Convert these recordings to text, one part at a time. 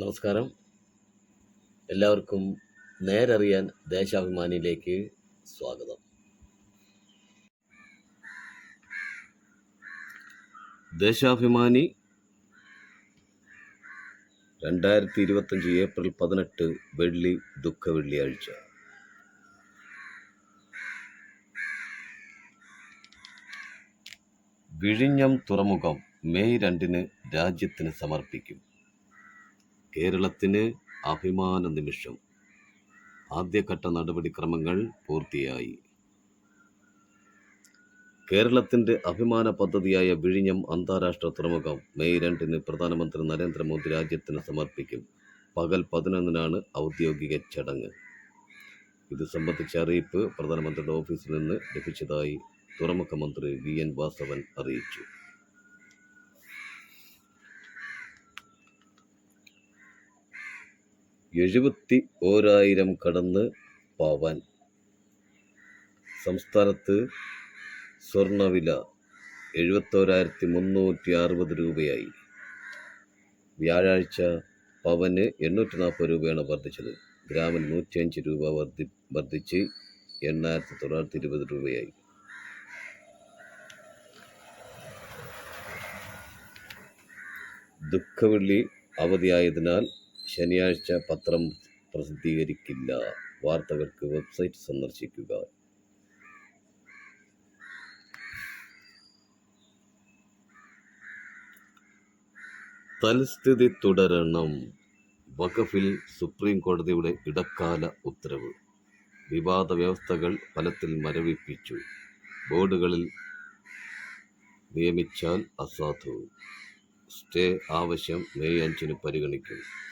നമസ്കാരം. എല്ലാവർക്കും നേരറിയാൻ ദേശാഭിമാനിയിലേക്ക് സ്വാഗതം. ദേശാഭിമാനി രണ്ടായിരത്തി ഇരുപത്തഞ്ച് ഏപ്രിൽ പതിനെട്ട് വെള്ളി ദുഃഖ വെള്ളിയാഴ്ച വിഴിഞ്ഞം തുറമുഖം മെയ് രണ്ടിന് രാജ്യത്തിന് സമർപ്പിക്കും. കേരളത്തിന് അഭിമാന നിമിഷം. ആദ്യഘട്ട നടപടിക്രമങ്ങൾ പൂർത്തിയായി. കേരളത്തിന്റെ അഭിമാന പദ്ധതിയായ വിഴിഞ്ഞം അന്താരാഷ്ട്ര തുറമുഖം മെയ് രണ്ടിന് പ്രധാനമന്ത്രി നരേന്ദ്രമോദി രാജ്യത്തിന് സമർപ്പിക്കും. പകൽ പതിനൊന്നിനാണ് ഔദ്യോഗിക ചടങ്ങ്. ഇത് സംബന്ധിച്ച അറിയിപ്പ് പ്രധാനമന്ത്രിയുടെ ഓഫീസിൽ നിന്ന് ലഭിച്ചതായി തുറമുഖ മന്ത്രി വി എൻ വാസവൻ അറിയിച്ചു. എഴുപത്തി ഓരായിരം കടന്ന് പവൻ. സംസ്ഥാനത്ത് സ്വർണവില എഴുപത്തോരായിരത്തി മുന്നൂറ്റി അറുപത് രൂപയായി. വ്യാഴാഴ്ച പവന് എണ്ണൂറ്റി നാൽപ്പത് രൂപയാണ് വർദ്ധിച്ചത്. ഗ്രാമിന് നൂറ്റിയഞ്ച് രൂപ വർദ്ധി വർദ്ധിച്ച് എണ്ണായിരത്തി തൊള്ളായിരത്തി ഇരുപത് രൂപയായി. ദുഃഖവെള്ളി അവധിയായതിനാൽ ശനിയാഴ്ച പത്രം പ്രസിദ്ധീകരിക്കില്ല. വാർത്തകൾക്ക് വെബ്സൈറ്റ് സന്ദർശിക്കുക. തൽസ്ഥിതി തുടരണം. വഖഫിൽ സുപ്രീം കോടതിയുടെ ഇടക്കാല ഉത്തരവ്. വിവാദ വ്യവസ്ഥകൾ ഫലത്തിൽ മരവിപ്പിച്ചു. ബോർഡുകളിൽ നിയമിച്ചാൽ അസാധു. സ്റ്റേ ആവശ്യം മെയ് അഞ്ചിന് പരിഗണിക്കും.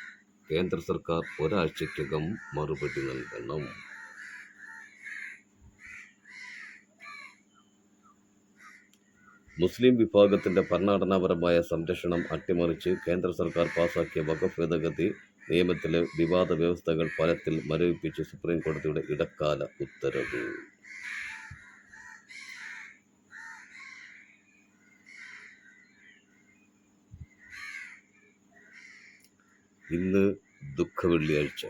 കേന്ദ്ര സർക്കാർ ഒരാഴ്ചയ്ക്കകം മറുപടി നൽകണം. മുസ്ലിം വിഭാഗത്തിന്റെ ഭരണഘടനാപരമായ സംരക്ഷണം അട്ടിമറിച്ച് കേന്ദ്ര സർക്കാർ പാസാക്കിയ വഖഫ് ഭേദഗതി നിയമത്തിലെ വിവാദ വ്യവസ്ഥകൾ ഫലത്തിൽ മരവിപ്പിച്ച് സുപ്രീം കോടതിയുടെ ഇടക്കാല ഉത്തരവ്. ഇന്ന് ദുഃഖ വെള്ളിയാഴ്ച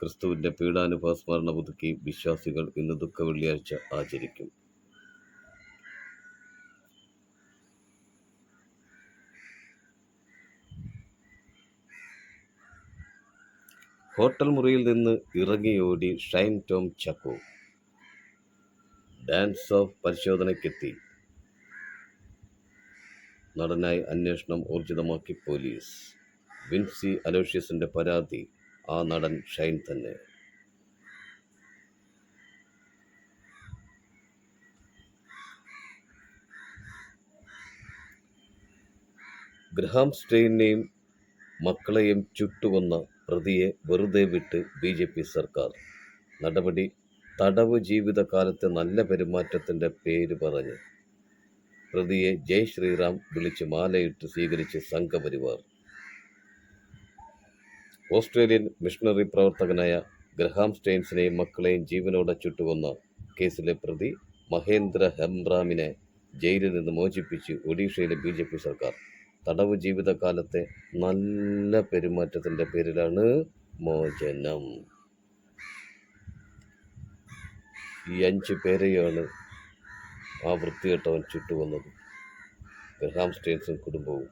ക്രിസ്തുവിന്റെ പീഡാനുഭവ സ്മരണ പുതുക്കി വിശ്വാസികൾ ഇന്ന് ദുഃഖ വെള്ളിയാഴ്ച ആചരിക്കും. ഹോട്ടൽ മുറിയിൽ നിന്ന് ഇറങ്ങിയോടി ഷൈൻ ടോം ചക്കോ. ഡാൻസ് ഓഫ് പരിശോധനയ്ക്കെത്തി. നടനായി അന്വേഷണം ഊർജിതമാക്കി പോലീസ്. വിൻസി അലോഷ്യസിന്റെ പരാതി ആ നടൻ ഷൈൻ തന്നെ. ഗ്രഹാം സ്റ്റെയിനെയും മക്കളെയും ചുട്ടുവന്ന പ്രതിയെ വെറുതെ വിട്ട് ബി ജെ പി സർക്കാർ. നടപടി തടവ് ജീവിതകാലത്തെ നല്ല പെരുമാറ്റത്തിന്റെ പേര് പറഞ്ഞ് പ്രതിയെ ജയ് ശ്രീറാം വിളിച്ച് മാലയിട്ട് സ്വീകരിച്ച് സംഘപരിവാർ. ഓസ്ട്രേലിയൻ മിഷണറി പ്രവർത്തകനായ ഗ്രഹാം സ്റ്റെയിൻസിനെയും മക്കളെയും ജീവനോടെ ചുട്ടുകൊന്ന കേസിലെ പ്രതി മഹേന്ദ്ര ഹെംറാമിനെ ജയിലിൽ നിന്ന് മോചിപ്പിച്ച് ഒഡീഷയിലെ ബി ജെ പി സർക്കാർ. തടവ് ജീവിതകാലത്തെ നല്ല പെരുമാറ്റത്തിന്റെ പേരിലാണ് മോചനം. ഈ അഞ്ച് പേരെയാണ് ആ വൃത്തികെട്ടവൻ ചുട്ടുകൊന്നത്. ഗ്രഹാം സ്റ്റെയിൻസും കുടുംബവും.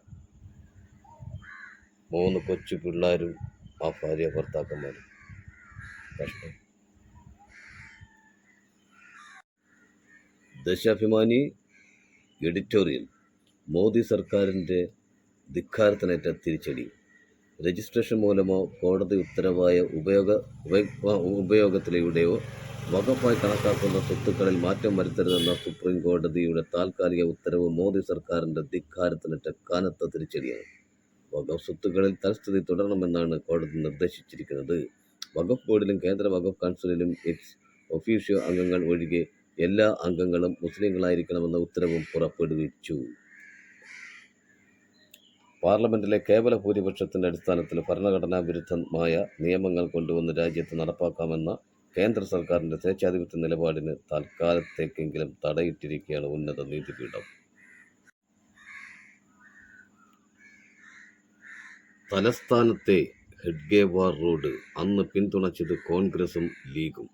മൂന്ന് കൊച്ചു പിള്ളേരും ആ ഭാര്യ ഭർത്താക്കന്മാർ ദേശാഭിമാനി എഡിറ്റോറിയൽ മോദി സർക്കാരിന്റെ ധിക്കാരത്തിനേറ്റ തിരിച്ചടി. രജിസ്ട്രേഷൻ മൂലമോ കോടതി ഉത്തരവായ ഉപയോഗ ഉപ- ഉപയോഗത്തിലൂടെയോ വകുപ്പായി കണക്കാക്കുന്ന സ്വത്തുക്കളിൽ മാറ്റം വരുത്തരുതെന്ന സുപ്രീം കോടതിയുടെ താൽക്കാലിക ഉത്തരവ് മോദി സർക്കാരിന്റെ ധിക്കാരത്തിനേറ്റ കനത്ത തിരിച്ചടിയാണ്. വകുപ്പ് സ്വത്തുക്കളിൽ തൽസ്ഥിതി തുടരണമെന്നാണ് കോടതി നിർദ്ദേശിച്ചിരിക്കുന്നത്. വകുപ്പ് ബോർഡിലും കേന്ദ്ര വകുപ്പ് കൗൺസിലിലും ഇറ്റ്സ് ഒഫീഷ്യോ അംഗങ്ങൾ ഒഴികെ എല്ലാ അംഗങ്ങളും മുസ്ലിങ്ങളായിരിക്കണമെന്ന ഉത്തരവും പുറപ്പെടുവിച്ചു. പാർലമെന്റിലെ കേവല ഭൂരിപക്ഷത്തിന്റെ അടിസ്ഥാനത്തിൽ ഭരണഘടനാ വിരുദ്ധമായ നിയമങ്ങൾ കൊണ്ടുവന്ന് രാജ്യത്ത് നടപ്പാക്കാമെന്ന കേന്ദ്ര സർക്കാരിന്റെ സ്വേച്ഛാധിപത്യ നിലപാടിന് തൽക്കാലത്തേക്കെങ്കിലും തടയിട്ടിരിക്കുകയാണ് ഉന്നത നീതിപീഠം. തലസ്ഥാനത്തെ ഹെഡ്ഗേവാർ റോഡ് അന്ന് പിന്തുണച്ചത് കോൺഗ്രസും ലീഗും.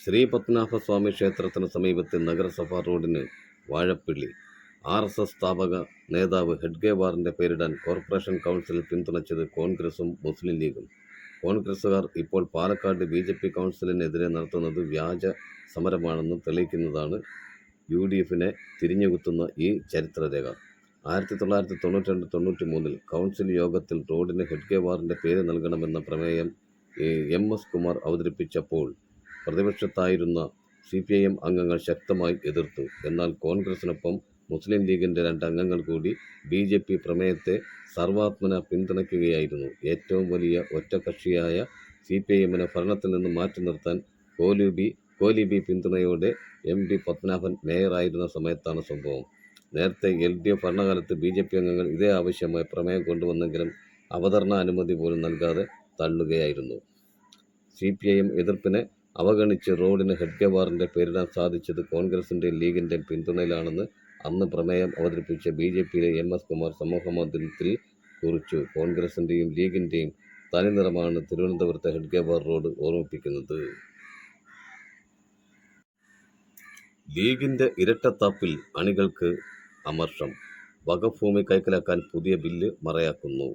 ശ്രീ പത്മനാഭസ്വാമി ക്ഷേത്രത്തിന് സമീപത്തെ നഗരസഭാ റോഡിന് വാഴപ്പിള്ളി. ആർ എസ് എസ് സ്ഥാപക നേതാവ് ഹെഡ്ഗേവാറിന്റെ പേരിടാൻ കോർപ്പറേഷൻ കൗൺസിൽ പിന്തുണച്ചത് കോൺഗ്രസും മുസ്ലിം ലീഗും. കോൺഗ്രസുകാർ ഇപ്പോൾ പാലക്കാട് ബി ജെ പി കൗൺസിലിനെതിരെ നടത്തുന്നത് വ്യാജ സമരമാണെന്ന് തെളിയിക്കുന്നതാണ് യു ഡി എഫിനെ തിരിഞ്ഞുകുത്തുന്ന ഈ ചരിത്രരേഖ. ആയിരത്തി തൊള്ളായിരത്തി തൊണ്ണൂറ്റി രണ്ട് തൊണ്ണൂറ്റി മൂന്നിൽ കൗൺസിൽ യോഗത്തിൽ റോഡിന് ഹെഡ്ഗേവാറിന്റെ പേര് നൽകണമെന്ന പ്രമേയം എ, എസ് കുമാർ അവതരിപ്പിച്ചപ്പോൾ പ്രതിപക്ഷത്തായിരുന്ന സി പി ഐ എം അംഗങ്ങൾ ശക്തമായി എതിർത്തു. എന്നാൽ കോൺഗ്രസിനൊപ്പം മുസ്ലിം ലീഗിന്റെ രണ്ട് അംഗങ്ങൾ കൂടി ബി ജെ പി പ്രമേയത്തെ സർവാത്മന പിന്തുണയ്ക്കുകയായിരുന്നു. ഏറ്റവും വലിയ ഒറ്റകക്ഷിയായ സി പി ഐ എമ്മിനെ ഭരണത്തിൽ നിന്ന് മാറ്റി നിർത്താൻ കോലിബി കോലിബി പിന്തുണയോടെ എം പി പത്മനാഭൻ മേയറായിരുന്ന സമയത്താണ് സംഭവം. നേരത്തെ എൽ ഡി എഫ് ഭരണകാലത്ത് ബി ജെ പി അംഗങ്ങൾ ഇതേ ആവശ്യമായി പ്രമേയം കൊണ്ടുവന്നെങ്കിലും അവതരണ അനുമതി പോലും നൽകാതെ തള്ളുകയായിരുന്നു. സി പി ഐ എം എതിർപ്പിനെ അവഗണിച്ച് റോഡിന് ഹെഡ്ഗവാറിന്റെ പേരിടാൻ സാധിച്ചത് കോൺഗ്രസിന്റെ ലീഗിന്റെ പിന്തുണയിലാണെന്ന് അന്ന് പ്രമേയം അവതരിപ്പിച്ച ബി ജെ പിയിലെ എം എസ് കുമാർ സമൂഹമാധ്യമത്തിൽ കുറിച്ചു. കോൺഗ്രസിന്റെയും ലീഗിന്റെയും തനിനിറമാണ് തിരുവനന്തപുരത്തെ ഹെഡ്ഗവാർ റോഡ് ഓർമ്മിപ്പിക്കുന്നത്. ലീഗിന്റെ ഇരട്ടത്താപ്പിൽ അണികൾക്ക് അമർഷം. വകഭൂമി ഭൂമി കൈക്കലാക്കാൻ പുതിയ ബില്ല് മറയാക്കുന്നു.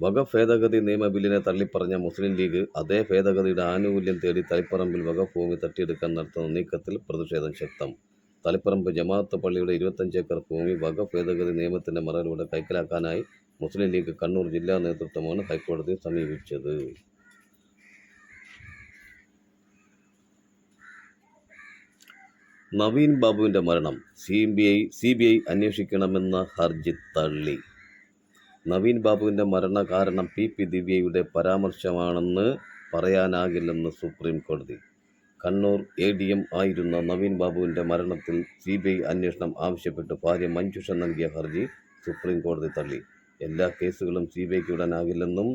വക ഭേദഗതി നിയമ ബില്ലിനെ തള്ളിപ്പറഞ്ഞ മുസ്ലിം ലീഗ് അതേ ഭേദഗതിയുടെ ആനുകൂല്യം തേടി തളിപ്പറമ്പിൽ വകഭൂമി ഭൂമി തട്ടിയെടുക്കാൻ നടത്തുന്ന നീക്കത്തിൽ പ്രതിഷേധം ശക്തം. തളിപ്പറമ്പ് ജമാഅത്ത് പള്ളിയുടെ ഇരുപത്തഞ്ച് ഏക്കർ ഭൂമി വക ഭേദഗതി നിയമത്തിന്റെ മറവിലൂടെ കൈക്കലാക്കാനായി മുസ്ലിം ലീഗ് കണ്ണൂർ ജില്ലാ നേതൃത്വമാണ് ഹൈക്കോടതിയെ സമീപിച്ചത്. നവീൻ ബാബുവിന്റെ മരണം C B I C B I അന്വേഷിക്കണമെന്ന ഹർജി തള്ളി. നവീൻ ബാബുവിന്റെ മരണ കാരണം പി പി ദിവ്യയുടെ പരാമർശമാണെന്ന് പറയാനാകില്ലെന്ന് സുപ്രീം കോടതി. കണ്ണൂർ എ ഡി എം ആയിരുന്ന നവീൻ ബാബുവിന്റെ മരണത്തിൽ സി ബി ഐ അന്വേഷണം ആവശ്യപ്പെട്ട് ഭാര്യ മഞ്ജുഷ നൽകിയ ഹർജി സുപ്രീം കോടതി തള്ളി. എല്ലാ കേസുകളും സി ബി ഐക്ക് വിടാനാകില്ലെന്നും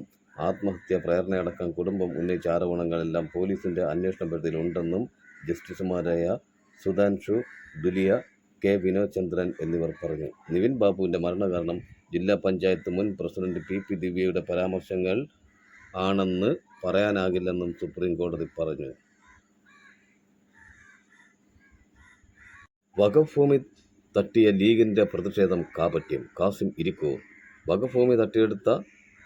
ആത്മഹത്യ പ്രേരണയടക്കം കുടുംബം ഉന്നയിച്ച ആരോപണങ്ങളെല്ലാം പോലീസിന്റെ അന്വേഷണ പരിധിയിലുണ്ടെന്നും ജസ്റ്റിസുമാരായ സുധാൻഷു ദുലിയ കെ. വിനോചന്ദ്രൻ എന്നിവർ പറഞ്ഞു. നിവിൻ ബാബുവിന്റെ മരണകാരണം ജില്ലാ പഞ്ചായത്ത് മുൻ പ്രസിഡന്റ് പി. പി. ദിവ്യയുടെ പരാമർശങ്ങൾ ആണെന്ന് പറയാനാകില്ലെന്നും സുപ്രീം കോടതി പറഞ്ഞു. വകഭൂമി തട്ടിയ ലീഗിന്റെ പ്രതിഷേധം കാപട്യം. കാസിം ഇരിക്കൂർ വകഭൂമി ഭൂമി തട്ടിയെടുത്ത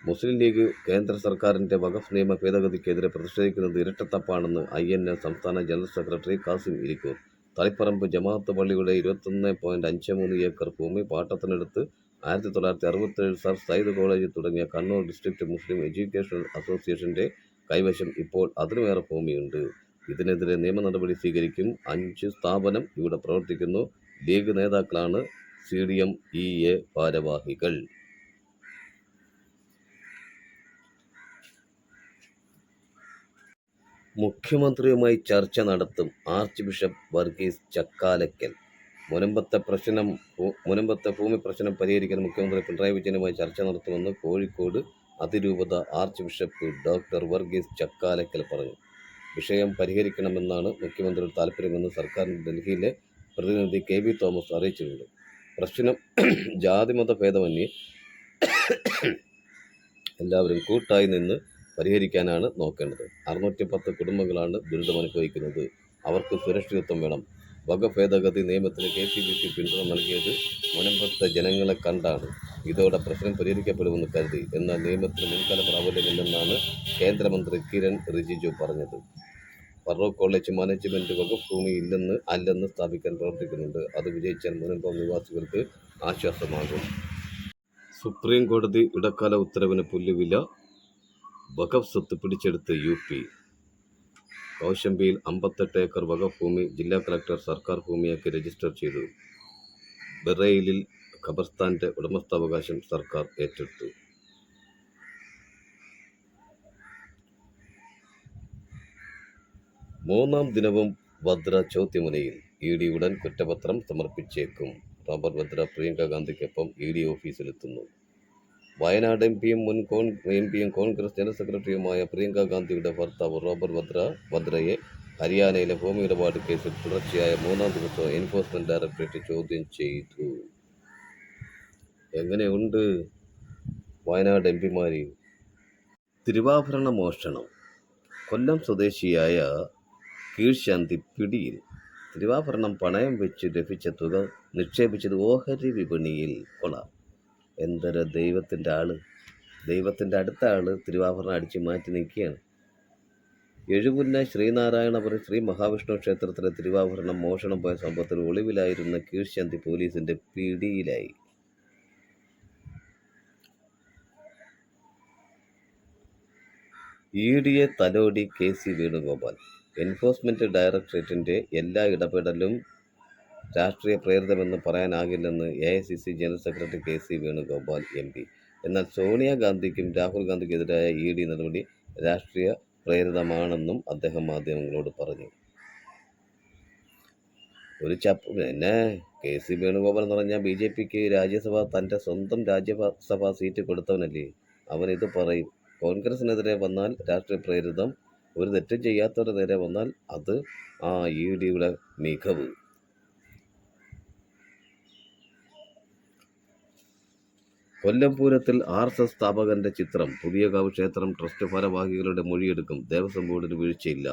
മുസ്ലിം ലീഗ് കേന്ദ്ര സർക്കാരിന്റെ വഖഫ് നിയമ ഭേദഗതിക്കെതിരെ പ്രതിഷേധിക്കുന്നത് ഇരട്ടത്തപ്പാണെന്ന് ഐ എൻ എ സംസ്ഥാന ജനറൽ സെക്രട്ടറി കാസിം ഇരിക്കൂർ തളിപ്പറമ്പ് ജമാഅത്ത് പള്ളിയുടെ ഇരുപത്തൊന്ന് പോയിന്റ് അഞ്ച് മൂന്ന് ഏക്കർ ഭൂമി പാട്ടത്തിനെടുത്ത് ആയിരത്തി തൊള്ളായിരത്തി അറുപത്തേഴ് സർ സയ്യിദ് കോളേജ് തുടങ്ങിയ കണ്ണൂർ ഡിസ്ട്രിക്ട് മുസ്ലിം എഡ്യൂക്കേഷൻ അസോസിയേഷന്റെ കൈവശം ഇപ്പോൾ അതിനുമേറെ ഭൂമിയുണ്ട്. ഇതിനെതിരെ നിയമ നടപടി സ്വീകരിക്കും അഞ്ച് സ്ഥാപനം ഇവിടെ പ്രവർത്തിക്കുന്നു. ലീഗ് നേതാക്കളാണ് C D M E A ഭാരവാഹികൾ. മുഖ്യമന്ത്രിയുമായി ചർച്ച നടത്തും ആർച്ച് ബിഷപ്പ് വർഗീസ് ചക്കാലക്കൽ. മുനമ്പത്തെ പ്രശ്നം മുനമ്പത്തെ ഭൂമി പ്രശ്നം പരിഹരിക്കാൻ മുഖ്യമന്ത്രി പിണറായി വിജയനുമായി ചർച്ച നടത്തുമെന്ന് കോഴിക്കോട് അതിരൂപത archbishop doctor Varghese Chakkalakkal പറഞ്ഞു. വിഷയം പരിഹരിക്കണമെന്നാണ് മുഖ്യമന്ത്രിയുടെ താല്പര്യമെന്ന് സർക്കാരിന്റെ ഡൽഹിയിലെ പ്രതിനിധി കെ വി തോമസ് അറിയിച്ചിട്ടുണ്ട്. പ്രശ്നം ജാതിമത ഭേദമന്യേ എല്ലാവരും കൂട്ടായി നിന്ന് പരിഹരിക്കാനാണ് നോക്കേണ്ടത്. അറുന്നൂറ്റി പത്ത് കുടുംബങ്ങളാണ് ദുരിതമനുഭവിക്കുന്നത് അവർക്ക് സുരക്ഷിതത്വം വേണം. വക ഭേദഗതി നിയമത്തിന് കെ സി ബി സി പിന്തുണ നൽകിയത് മുനമ്പത്തെ ജനങ്ങളെ കണ്ടാണ്. ഇതോടെ പ്രശ്നം പരിഹരിക്കപ്പെടുമെന്ന് കരുതി. എന്നാൽ നിയമത്തിന് മുൻകാല പ്രാബല്യമില്ലെന്നാണ് കേന്ദ്രമന്ത്രി കിരൺ റിജിജു പറഞ്ഞത്. ഫറൂഖ് കോളേജ് മാനേജ്മെന്റ് വകുപ്പ് ഭൂമി ഇല്ലെന്ന് അല്ലെന്ന് സ്ഥാപിക്കാൻ പ്രവർത്തിക്കുന്നുണ്ട്. അത് വിജയിച്ചാൽ മുനമ്പം നിവാസികൾക്ക് ആശ്വാസമാകും. സുപ്രീം കോടതി ഇടക്കാല ഉത്തരവിന് പുല്ലുവില വഖഫ് സ്വത്ത് പിടിച്ചെടുത്ത് യു പി. കൗശംബിയിൽ അമ്പത്തെട്ട് ഏക്കർ വഖഫ് ഭൂമി ജില്ലാ കളക്ടർ സർക്കാർ ഭൂമിയാക്കി രജിസ്റ്റർ ചെയ്തു. ബറയിലിൽ ഖബർസ്ഥാന്റെ ഉടമസ്ഥാവകാശം സർക്കാർ ഏറ്റെടുത്തു. മൂന്നാം ദിനവും വദ്ര ചോദ്യമുനയിൽ ഇ ഡി ഉടൻ കുറ്റപത്രം സമർപ്പിച്ചേക്കും. റോബർട്ട് വദ്ര പ്രിയങ്ക ഗാന്ധിക്കൊപ്പം ഇ ഡി ഓഫീസിലെത്തുന്നു. വയനാട് എം പിയും മുൻ കോൺ എം പിയും കോൺഗ്രസ് ജനറൽ സെക്രട്ടറിയുമായ പ്രിയങ്ക ഗാന്ധിയുടെ ഭർത്താവ് റോബർട്ട് വദ്ര വദ്രയെ ഹരിയാനയിലെ ഭൂമി ഇടപാട് കേസിൽ തുടർച്ചയായ മൂന്നാം ദിവസം എൻഫോഴ്സ്മെന്റ് ഡയറക്ടറേറ്റ് ചോദ്യം ചെയ്തു. എങ്ങനെയുണ്ട് വയനാട് എം പിമാരെയും തിരുവാഭരണ മോഷണം. കൊല്ലം സ്വദേശിയായ കീഴ്ശാന്തി പിടിയിൽ തിരുവാഭരണം പണയം വെച്ച് ലഭിച്ച തുക നിക്ഷേപിച്ചത് ഓഹരി വിപണിയിൽ കൊള എന്തര ദൈവത്തിന്റെ ആൾ. ദൈവത്തിന്റെ അടുത്ത തിരുവാഭരണം അടിച്ചു മാറ്റി നിൽക്കുകയാണ്. എഴുപുന്ന ശ്രീനാരായണപുരം ശ്രീ മഹാവിഷ്ണു ക്ഷേത്രത്തിലെ തിരുവാഭരണം മോഷണം പോയ സംഭവത്തിൽ ഒളിവിലായിരുന്ന കീഴ്ശാന്തി പോലീസിന്റെ പിടിയിലായി. ഇ ഡി എ തലോടി കെ സി വേണുഗോപാൽ എൻഫോഴ്സ്മെന്റ് ഡയറക്ടറേറ്റിന്റെ എല്ലാ ഇടപെടലും രാഷ്ട്രീയ പ്രേരിതമെന്ന് പറയാനാകില്ലെന്ന് A I C C general secretary K C Venugopal M P. എന്നാൽ സോണിയാഗാന്ധിക്കും രാഹുൽ ഗാന്ധിക്കെതിരായ ഇ ഡി നടപടി രാഷ്ട്രീയ പ്രേരിതമാണെന്നും അദ്ദേഹം മാധ്യമങ്ങളോട് പറഞ്ഞു. ഒരു ചപ്പ് പിന്നെ കെ സി വേണുഗോപാൽ എന്ന് പറഞ്ഞാൽ ബി ജെ പിക്ക് രാജ്യസഭ തന്റെ സ്വന്തം രാജ്യസഭാ സീറ്റ് കൊടുത്തവനല്ലേ? അവൻ ഇത് പറയും. കോൺഗ്രസിനെതിരെ വന്നാൽ രാഷ്ട്രീയ പ്രേരിതം ഒരു തെറ്റും ചെയ്യാത്തവരുടെ നേരെ വന്നാൽ അത് ആ ഇ ഡിയുടെ മികവ്. കൊല്ലം പൂരത്തിൽ ആർ എസ് എസ് സ്ഥാപകന്റെ ചിത്രം പുതിയകാവ് ക്ഷേത്രം ട്രസ്റ്റ് ഭാരവാഹികളുടെ മൊഴിയെടുക്കും. ദേവസ്വം ബോർഡിന് വീഴ്ചയില്ല.